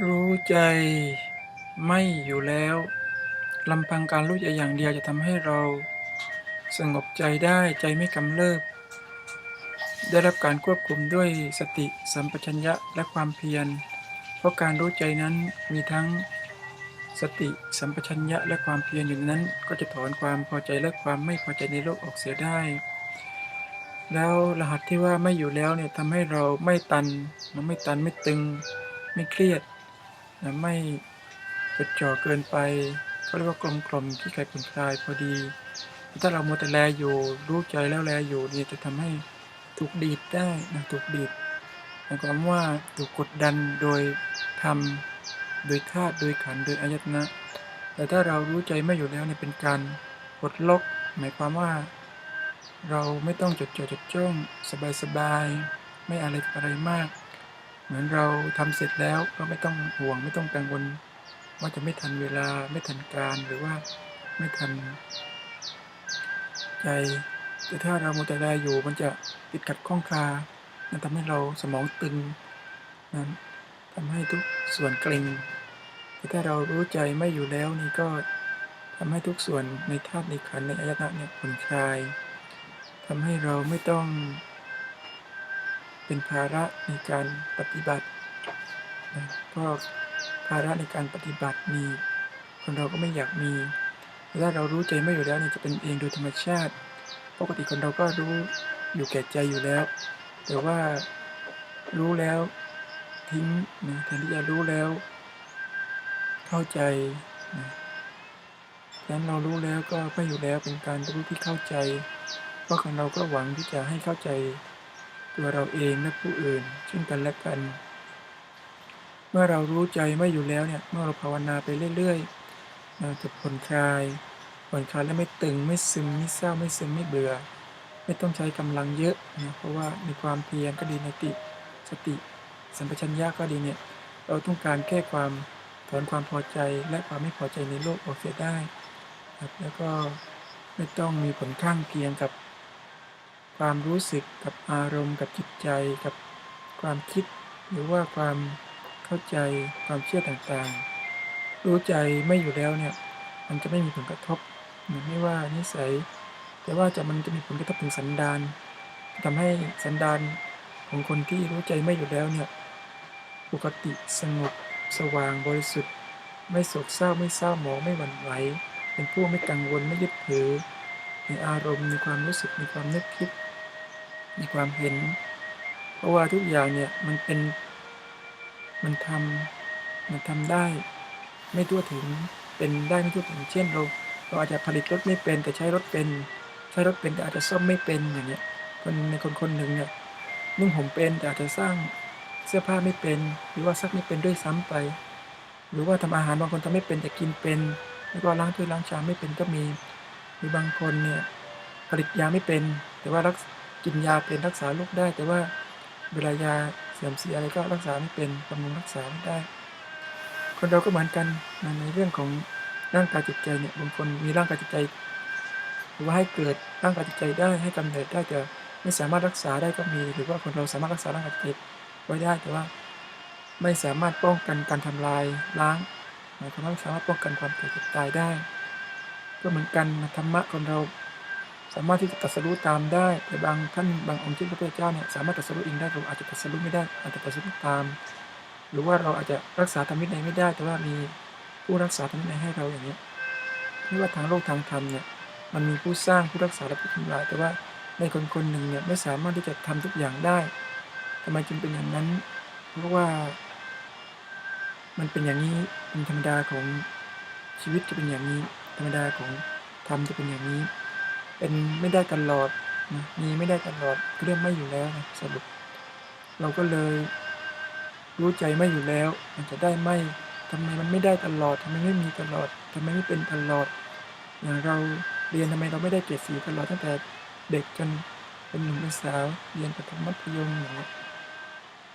รู้ใจไม่อยู่แล้วลำพังการรู้ใจอย่างเดียวจะทำให้เรา สงบใจได้ใจไม่กำเริบ ได้รับการควบคุมด้วยสติสัมปชัญญะและความเพียร เพราะการรู้ใจนั้นมีทั้งสติสัมปชัญญะและความเพียรอยู่นนั้น ก็จะถอนความพอใจและความไม่พอใจในโลกออกเสียได้ แล้วรหัสที่ว่าไม่อยู่แล้วเนี่ยทำให้เราไม่ตันเราไม่ตันไม่ตึง ไม่เครียด นะไม่จดจ่อเกินไปเขาเรียกว่ากลมกลมที่ไก่ผ่อนคลายพอดี ถ้าเราโมวแต่แลอยู่รู้ใจแล้วแลอยู่เนี่ยจะทำให้ถูกดีดได้นะถูกดีดหมายความว่าถูกกดดันโดยทำโดยธาตุโดยขันโดยอายตนะ แต่ถ้าเรารู้ใจไม่อยู่แล้วเนี่ยเป็นการปลดล็อกหมายความว่า เราไม่ต้องจดจ่อจดจ้องสบายๆไม่อะไรกับอะไรมาก เหมือนเราทำเสร็จแล้วก็ไม่ต้องห่วงไม่ต้องกังวล ว่าจะไม่ทันเวลาไม่ทันการหรือว่าไม่ทันใจ แต่ถ้าเราโมแต่แลอยู่มันจะติดขัดข้องคามันทำให้เราสมองตึงนั้นทำให้ทุกส่วนเกร็งแต่ถ้าเรารู้ใจไม่อยู่แล้วนี่ก็ทำให้ทุกส่วนในธาตุในขันในอายตนะเนี่ยผ่อนคลายทำให้เราไม่ต้อง เป็นภาระในการปฏิบัตินะเพราะภาระในการปฏิบัติมี คนเราก็ไม่อยากมีแต่ถ้าเรารู้ใจไม่อยู่แล้วนี่จะเป็นเองโดยธรรมชาติ ปกติคนเราก็รู้อยู่แก่ใจอยู่แล้ว แต่ว่ารู้แล้วทิ้งนะแทนที่จะรู้แล้ว เข้าใจนะดังนั้นเรารู้แล้วก็ไม่อยู่แล้วเป็นการรู้ที่เข้าใจ เพราะคนเราก็หวังที่จะให้เข้าใจ ตัวเราเองและผู้อื่น ซึ่งกันและกัน เมื่อเรารู้ใจไม่อยู่แล้วเนี่ย เมื่อเราภาวนาไปเรื่อยๆเราจะผ่อนคลายผ่อนคลายแล้วไม่ตึงไม่ซึมไม่เศร้าไม่ซึมไม่เบื่อ ไม่ต้องใช้กำลังเยอะนะเพราะว่ามีความเพียรก็ดีในติสติ สัมปชัญญะก็ดีเนี่ยเราต้องการแก้ความถอนความพอใจและความไม่พอใจในโลกออกเสียได้ครับแล้วก็ไม่ต้องมีผลข้างเคียงกับ ความรู้สึกกับอารมณ์กับจิตใจกับความคิด หรือว่าความเข้าใจความเชื่อต่างๆ รู้ใจไม่อยู่แล้วเนี่ยมันจะไม่มีผลกระทบนไม่ว่านิสัย แต่ว่าจะมันจะมีผลกระทบถึงสันดานทำให้สันดานของคนที่รู้ใจไม่อยู่แล้วเนี่ยปกติสงบสว่างบริสุทธิ์ ไม่โศกเศร้าไม่เศร้าหมองไม่หวั่นไหวเป็นผู้ไม่กังวลไม่ยึดถือในอารมณ์ในความรู้สึกในความนึกคิด ในความเห็น เพราะว่าทุกอย่างเนี่ยมันเป็น มันทำมันทำได้ ไม่ทั่วถึงเป็นได้ไม่ทั่วถึงเช่นเราเราอาจจะผลิตรถไม่เป็นแต่ใช้รถเป็น ใช้รถเป็นแต่อาจจะซ่อมไม่เป็นอย่างเงี้ยคนในคนคนหนึ่งเนี่ยนุ่งห่มเป็นแต่อาจจะสร้างเสื้อผ้าไม่เป็น หรือว่าซักไม่เป็นด้วยซ้ำไป หรือว่าทำอาหารบางคนทำไม่เป็นแต่กินเป็น แล้วก็ล้างถ้วยล้างชามไม่เป็นก็มีหรือบางคนเนี่ยผลิตยาไม่เป็น แต่ว่ารัก กินยาเป็นรักษาโรคได้ แต่ว่าเวลายาเสื่อมเสียอะไรก็รักษาไม่เป็นบำรุงรักษาไม่ได้ คนเราก็เหมือนกันในเรื่องของร่างกายจิตใจเนี่ยบางคนมีร่างกายจิตใจหรือว่าให้เกิดร่างกายจิตใจได้ให้กำเนิดได้แต่ไม่สามารถรักษาได้ก็มีหรือว่าคนเราสามารถรักษาร่างกายจิตใจไว้ได้แต่ว่า ไม่สามารถป้องกันการทำลายล้างหมายความว่าไม่สามารถป้องกันความเกิดจ็บตายได้ ก็เหมือนกันธรรมะคนเรา สามารถที่จะตรัสรู้ตามได้ แต่บางท่านบางองค์เช่นพระพุทธเจ้าเนี่ยสามารถตรัสรู้เองได้เราอาจจะตรัสรู้ไม่ได้ อาจจะตรัสรู้ตาม หรือว่าเราอาจจะรักษาธรรมวินัยไม่ได้ แต่ว่ามีผู้รักษาธรรมวินัยให้เราอย่างนี้ยไม่ว่าทางโลกทางธรรมเนี่ยมันมีผู้สร้างผู้รักษาและผู้ทำลาย แต่ว่าในคนคนหนึ่งเนี่ยไม่สามารถที่จะทำทุกอย่างได้ทำไมจึงเป็นอย่างนั้น เพราะว่า มันเป็นอย่างนี้เป็นธรรมดาของชีวิตจะเป็นอย่างนี้ ธรรมดาของธรรมจะเป็นอย่างนี้ เป็นไม่ได้ตลอดนะมีไม่ได้ตลอดเรื่องไม่อยู่แล้วนะสรุป เราก็เลยรู้ใจไม่อยู่แล้ว มันจะได้ไม่ทำไมมันไม่ได้ตลอดทำไมไม่มีตลอดทำไมไม่เป็นตลอดอย่างเราเรียนทำไมเราไม่ได้เกรดสีตลอดตั้งแต่เด็กจนเป็นหนุ่มเป็นสาวเรียนประถมมัธยมอย่างเงี้ย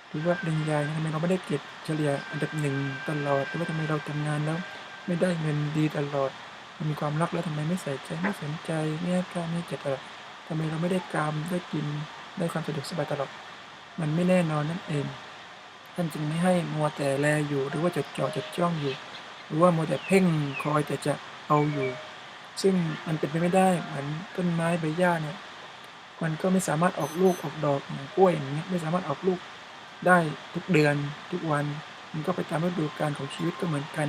หรือว่าปริญญาทำไมเราไม่ได้เกรดเฉลี่ยอันดับหนึ่งตลอดหรือว่าทำไมเราทำงานแล้ว ไม่ได้เงินดีตลอด มันมีความรักแล้วทำไมไม่ใส่ใจไม่สนใจไม่ให้กล้าไม่เจ็บตลอดทำไมเราไม่ได้กามได้กินได้ความสะดวกสบายตลอดมันไม่แน่นอนนั่นเองท่านจึงไม่ให้มัวแต่แลอยู่ หรือว่าจดจ่อจดจ้องอยู่ หรือว่ามัวแต่เพ่งคอยแต่จะเอาอยู่ ซึ่งมันเป็นไปไม่ได้เหมือนต้นไม้ใบหญ้าเนี่ยมันก็ไม่สามารถออกลูกออกดอกอย่างกล้วยอย่างเงี้ยไม่สามารถออกลูกได้ทุกเดือนทุกวัน มันก็ไปตามฤดูกาลของชีวิตก็เหมือนกัน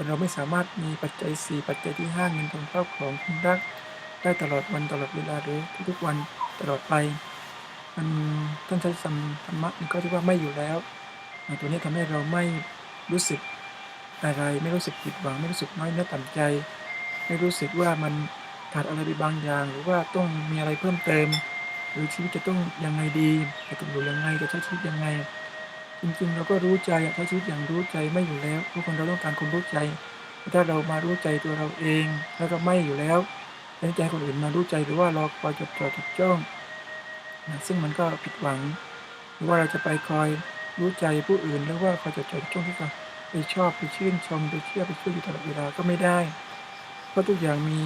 แต่เราไม่สามารถมีปัจจัย 4 ปัจจัยที่ห้าเงินทองเข้าของคุณรัก ได้ตลอดวันตลอดเวลาหรือทุกๆวันตลอดไป มันท่านใช้สัมธรรมะมันก็ที่ว่าไม่อยู่แล้ว ตัวนี้ทำให้เราไม่รู้สึกอะไร ไม่รู้สึกผิดหวัง ไม่รู้สึกน้อยเนื้อต่ำใจ ไม่รู้สึกว่ามันขาดอะไรไปบางอย่าง หรือว่าต้องมีอะไรเพิ่มเติม หรือชีวิตจะต้องยังไงดีจะต้องอยู่ยังไงจะใช้ชีวิตยังไง จริงๆ เราก็รู้ใจอะใช้ชีวิตอย่างรู้ใจไม่อยู่แล้ว ทุกคนเราต้องการคนรู้ใจ ถ้าเรามารู้ใจตัวเราเอง แล้วก็ไม่อยู่แล้วแล้วจะให้คนอื่นมารู้ใจหรือว่าเราคอยจดจ่อจดจ้องนะซึ่งมันก็ผิดหวัง หรือว่าเราจะไปคอยรู้ใจผู้อื่นแล้วว่าคอยจดจ่อจดจ้องที่จะไปชอบไปชื่นชมไปเชื่อไปช่วยอยู่ตลอดเวลาก็ไม่ได้ เพราะทุกอย่างมี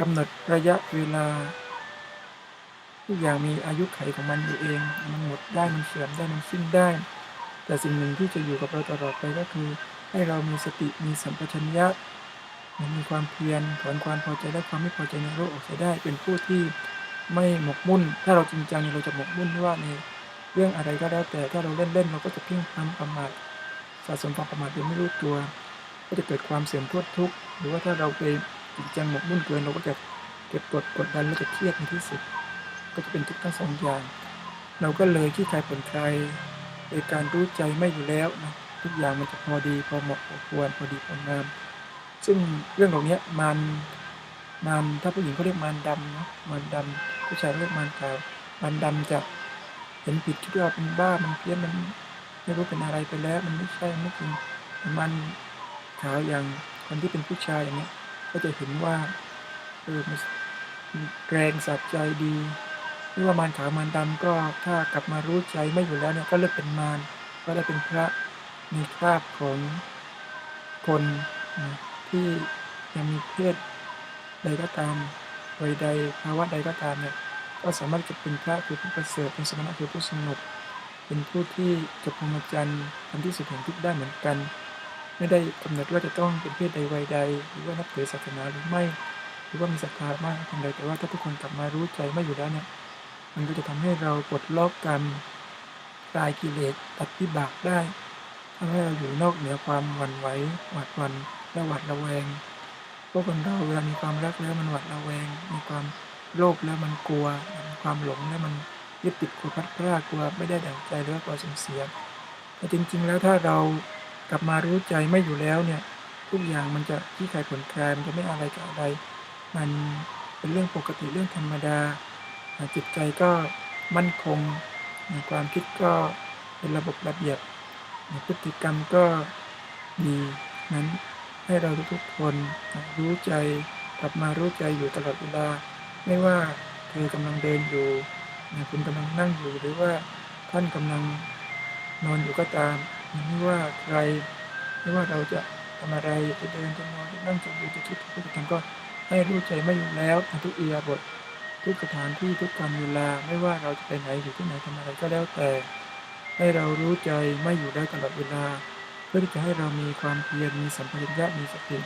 กำหนดระยะเวลาทุกอย่างมีอายุไขของมันอยู่เอง มันหมดได้มันเสื่อมได้มันสิ้นได้ แต่สิ่งหนึ่งที่จะอยู่กับเราตลอดไปก็คือ ให้เรามีสติมีสัมปชัญญะมีความเพียรถอนความพอใจและความไม่พอใจในโลกออกเสียได้เป็นผู้ที่ไม่หมกมุ่น ถ้าเราจริงจังเราจะหมกมุ่นไม่ว่าในเรื่องอะไรก็แล้วแต่ถ้าเราเล่นๆเราก็จะเพ่งพล้ำประมาทสะสมความประมาทโดยไม่รู้ตัว ก็จะเกิดความเสื่อมทุกข์ทุกหรือว่าถ้าเราไปจริงจังหมกมุ่นเกินเราก็จะเก็บกดกดดันและจะเครียดในที่สุด ก็จะเป็นทุกข์ทั้งสองอย่าง เราก็เลยที่ใครผลใคร โดยการรู้ใจไม่อยู่แล้วนะทุกอย่างมันจะพอดีพอเหมาะพอควรพอดีพองาม ซึ่งเรื่องเหล่านี้มันมันถ้าผู้หญิงเขาเรียกมันดำเนาะมันดำผู้ชายเรียกมันขาวมันดำจะเห็นผิดคิดว่าเป็นบ้ามันเพี้ยนมันไม่รู้เป็นอะไรไปแล้ว มันไม่ใช่ไม่จริงมันขาวอย่างคนที่เป็นผู้ชายอย่างเงี้ยก็จะเห็นว่าเออมันแรงสับใจดี ไม่ว่ามันขาวมันดำก็ถ้ากลับมารู้ใจไม่อยู่แล้วเนี่ยก็เลิกเป็นมารก็ได้เป็นพระในคราบของคนนะที่ยังมีเพศใดก็ตามวัยใดภาวะใดก็ตามเนี่ยก็สามารถจะเป็นพระคือผู้ประเสริฐเป็นสมณะคือผู้สงบเป็นผู้ที่จบพรหมจรรย์ทำที่สุดแห่งทุกได้เหมือนกัน ไม่ได้กำหนดว่าจะต้องเป็นเพศใดวัยใด หรือว่านับถือศาสนาหรือไม่ หรือว่ามีศรัทธามากเพียงใดแต่ว่าถ้าทุกคนกลับมารู้ใจไม่อยู่แล้วเนี่ย มันก็จะทำให้เราปลดล็อกกรรมคลายกิเลสตัดวิบากได้ทำให้เราอยู่นอกเหนือความหวั่นไหวหวาดหวันและหวาดระแวงเพราะคนเราเวลามีความรักแล้วมันหวาดระแวง มีความโลภแล้วมันกลัว ความหลงแล้วมันยึดติดกลัวพัดพรากกลัวไม่ได้ดั่งใจหรือว่ากลัวสูญเสียแต่จริง ๆ แล้วถ้าเรากลับมารู้ใจไม่อยู่แล้วเนี่ยทุกอย่างมันจะที่คลายผลคลายมันจะไม่อะไรกับอะไร มันเป็นเรื่องปกติเรื่องธรรมดา จิตใจก็มั่นคงอ่าความคิดก็เป็นระบบระเบียบพฤติกรรมก็ดีนั้นให้เราทุกๆคนรู้ใจกลับมารู้ใจอยู่ตลอดเวลา ไม่ว่าเธอกำลังเดินอยู่คุณกำลังนั่งอยู่หรือว่าท่านกำลังนอนอยู่ก็ตามไม่ว่าใครไม่ว่าเราจะทำอะไรจะเดินจะนอนจะนั่งจะยืนจะคิดทุกอย่างก็ให้รู้ใจไม่อยู่แล้วทุกเอียาบท ทุกสถานที่ทุกการเวลาไม่ว่าเราจะไปไหนอยู่ที่ไหนทำอะไรก็แล้วแต่ ให้เรารู้ใจไม่อยู่ได้ตลอดเวลา เพื่อที่จะให้เรามีความเพียรมีสัมปชัญญะมีสติ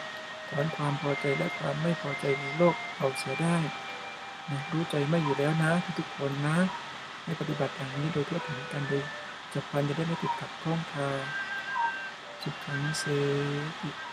ถอนความพอใจและความไม่พอใจในโลกออกเสียได้นะรู้ใจไม่อยู่แล้วนะทุกคนนะให้ปฏิบัติอย่างนี้โดยทั่วถึงกันโดยจับพันจะได้ไม่ติดกับข้องคาสุขังเสติ